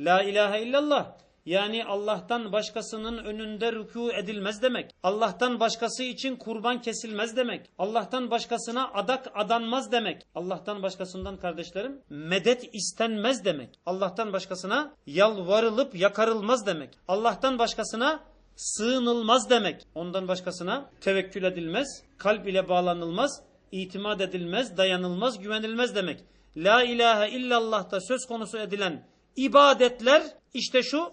La ilahe illallah yani Allah'tan başkasının önünde rükû edilmez demek. Allah'tan başkası için kurban kesilmez demek. Allah'tan başkasına adak adanmaz demek. Allah'tan başkasından kardeşlerim medet istenmez demek. Allah'tan başkasına yalvarılıp yakarılmaz demek. Allah'tan başkasına sığınılmaz demek. Ondan başkasına tevekkül edilmez, kalp ile bağlanılmaz, itimat edilmez, dayanılmaz, güvenilmez demek. La ilahe illallah'ta söz konusu edilen ibadetler işte şu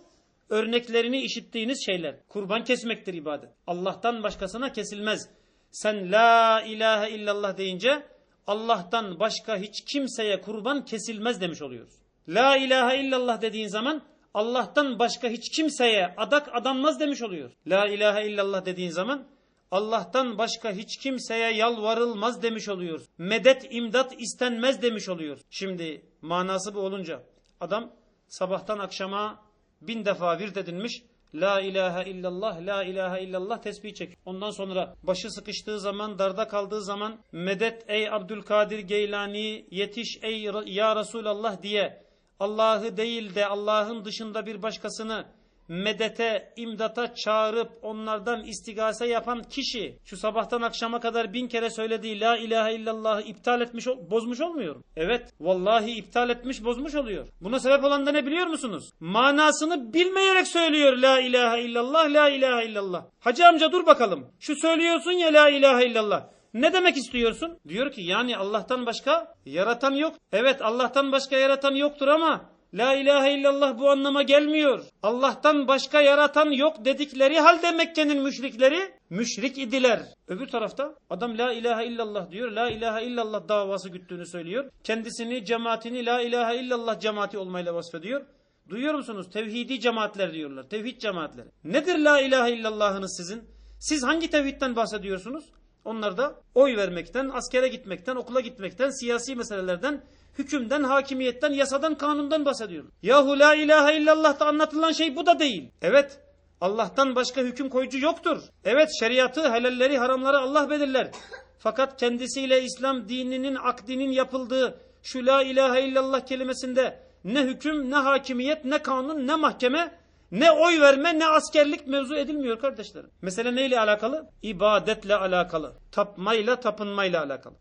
örneklerini işittiğiniz şeyler. Kurban kesmektir ibadet. Allah'tan başkasına kesilmez. Sen la ilahe illallah deyince Allah'tan başka hiç kimseye kurban kesilmez demiş oluyoruz. La ilahe illallah dediğin zaman Allah'tan başka hiç kimseye adak adanmaz demiş oluyor. La ilahe illallah dediğin zaman Allah'tan başka hiç kimseye yalvarılmaz demiş oluyor. Medet imdat istenmez demiş oluyor. Şimdi manası bu olunca adam sabahtan akşama bin defa virt edilmiş. La ilahe illallah, la ilahe illallah tesbih çek. Ondan sonra başı sıkıştığı zaman, darda kaldığı zaman medet ey Abdülkadir Geylani, yetiş ey ya Resulallah diye Allah'ı değil de Allah'ın dışında bir başkasını medete, imdata çağırıp onlardan istigase yapan kişi şu sabahtan akşama kadar bin kere söylediği la ilahe illallah'ı iptal etmiş, bozmuş olmuyor. Evet, vallahi iptal etmiş, bozmuş oluyor. Buna sebep olan da ne biliyor musunuz? Manasını bilmeyerek söylüyor la ilahe illallah, la ilahe illallah. Hacı amca dur bakalım. Şu söylüyorsun ya la ilahe illallah. Ne demek istiyorsun? Diyor ki yani Allah'tan başka yaratan yok. Evet Allah'tan başka yaratan yoktur ama La ilahe illallah bu anlama gelmiyor. Allah'tan başka yaratan yok dedikleri halde Mekke'nin müşrikleri müşrik idiler. Öbür tarafta adam la ilahe illallah diyor. La ilahe illallah davası güttüğünü söylüyor. Kendisini cemaatini la ilahe illallah cemaati olmayla vasfediyor. Duyuyor musunuz? Tevhidi cemaatler diyorlar. Tevhid cemaatleri. Nedir la ilahe illallahınız sizin? Siz hangi tevhidden bahsediyorsunuz? Onlar da oy vermekten, askere gitmekten, okula gitmekten, siyasi meselelerden, hükümden, hakimiyetten, yasadan, kanundan bahsediyor. Yahu la ilahe illallah'ta anlatılan şey bu da değil. Evet, Allah'tan başka hüküm koyucu yoktur. Evet, şeriatı, helalleri, haramları Allah belirler. Fakat kendisiyle İslam dininin, akdinin yapıldığı şu la ilahe illallah kelimesinde ne hüküm, ne hakimiyet, ne kanun, ne mahkeme, ne oy verme, ne askerlik mevzu edilmiyor kardeşlerim. Mesele neyle alakalı? İbadetle alakalı. Tapmayla, tapınmayla alakalı.